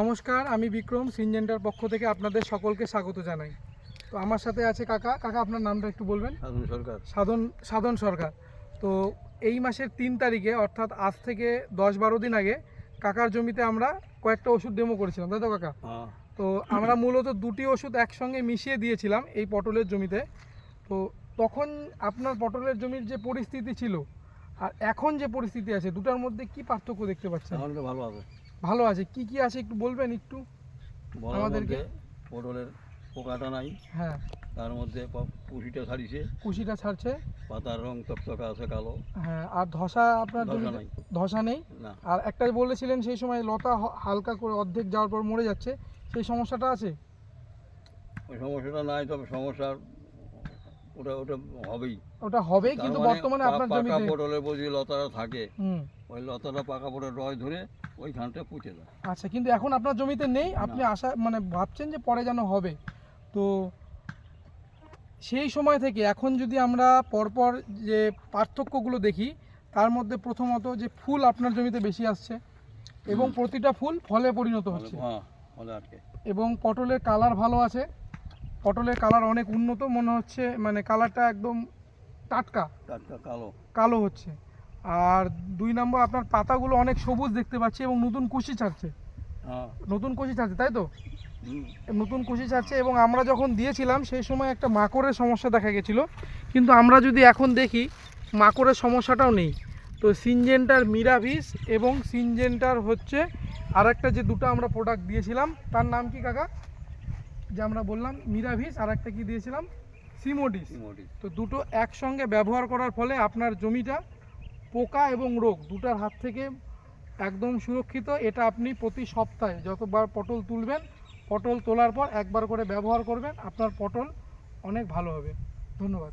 নমস্কার আমি বিক্রম সিনজেন্টার পক্ষ থেকে আপনাদের সকলকে স্বাগত জানাই। তো আমার সাথে আছে কাকা। কাকা আপনার নামটা একটু বলবেন? সাধন সরকার। সাধন সাধন সরকার। তো এই মাসের তিন তারিখে অর্থাৎ আজ থেকে দশ বারো দিন আগে কাকার জমিতে আমরা কয়েকটা ওষুধ ডেমো করেছিলাম। তাই তো কাকা? হ্যাঁ। তো আমরা মূলত দুটি ওষুধ একসঙ্গে মিশিয়ে দিয়েছিলাম এই পটলের জমিতে। তো তখন আপনার পটলের জমির যে পরিস্থিতি ছিল আর এখন যে পরিস্থিতি আছে দুটার মধ্যে কি পার্থক্য দেখতে পাচ্ছেন? ভালো আছে ভালো আছে। কি কি আছে একটু বলবেন একটু? আমাদেরকে- পটলের পোকাটা নাই। হ্যাঁ। তার মধ্যে কুশিটা ছাড়িছে। কুশিটা ছাড়ছে। পাতার রং টকটকা আছে কালো। হ্যাঁ আর ধসা আপনার ধসা জমিতে নাই। ধসা নেই? না। আর একটা বলেছিলেন সেই সময় লতা হালকা করে অর্ধেক যাওয়ার পর মরে যাচ্ছে। সেই সমস্যাটা আছে? ওই সমস্যাটা নাই তবে সমস্যার ওটা ওটা হবেই। ওটা হবে কিন্তু মানে বর্তমানে আপনার পাকা পটলের বজি লতাটা থাকে। ওই লতাটা পাকা পটল রয় ধরে ওইখানটা পুঁতে দেয়। আচ্ছা কিন্তু এখন আপনার জমিতে নেই। আপনি আশা মানে ভাবছেন যে পরে যেন হবে। তো সেই সময় থেকে এখন যদি আমরা পরপর যে পার্থক্যগুলো দেখি তার মধ্যে প্রথমত যে ফুল আপনার জমিতে বেশি আসছে এবং প্রতিটা ফুল ফলে পরিণত হচ্ছে। হ্যাঁ এবং পটলের কালার ভালো আছে। পটলের কালার অনেক উন্নত মনে হচ্ছে মানে কালারটা একদম টাটকা। টাটকা কালো। কালো হচ্ছে। আর দুই নম্বর আপনার পাতাগুলো অনেক সবুজ দেখতে পাচ্ছি এবং নতুন কুশি ছাড়ছে। হ্যাঁ। নতুন কুশি ছাড়ছে তাই তো? নতুন কুশি ছাড়ছে এবং আমরা যখন দিয়েছিলাম সেই সময় একটা মাকড়ের সমস্যা দেখা গেছিল। কিন্তু আমরা যদি এখন দেখি মাকড়ের সমস্যাটাও নেই। তো সিনজেন্টার মিরাভিস এবং সিনজেন্টার হচ্ছে আর একটা যে দুটো আমরা প্রোডাক্ট দিয়েছিলাম তার নাম কি কাকা? যে আমরা বললাম মিরাভিস আর একটা কি দিয়েছিলাম? সিমোডিস। তো দুটো একসঙ্গে ব্যবহার করার ফলে আপনার জমিটা পোকা এবং রোগ দুটার হাত থেকে একদম সুরক্ষিত। এটা আপনি প্রতি সপ্তাহে যতবার পটল তুলবেন পটল তোলার পর একবার করে ব্যবহার করবেন আপনার পটল অনেক ভালো হবে। ধন্যবাদ।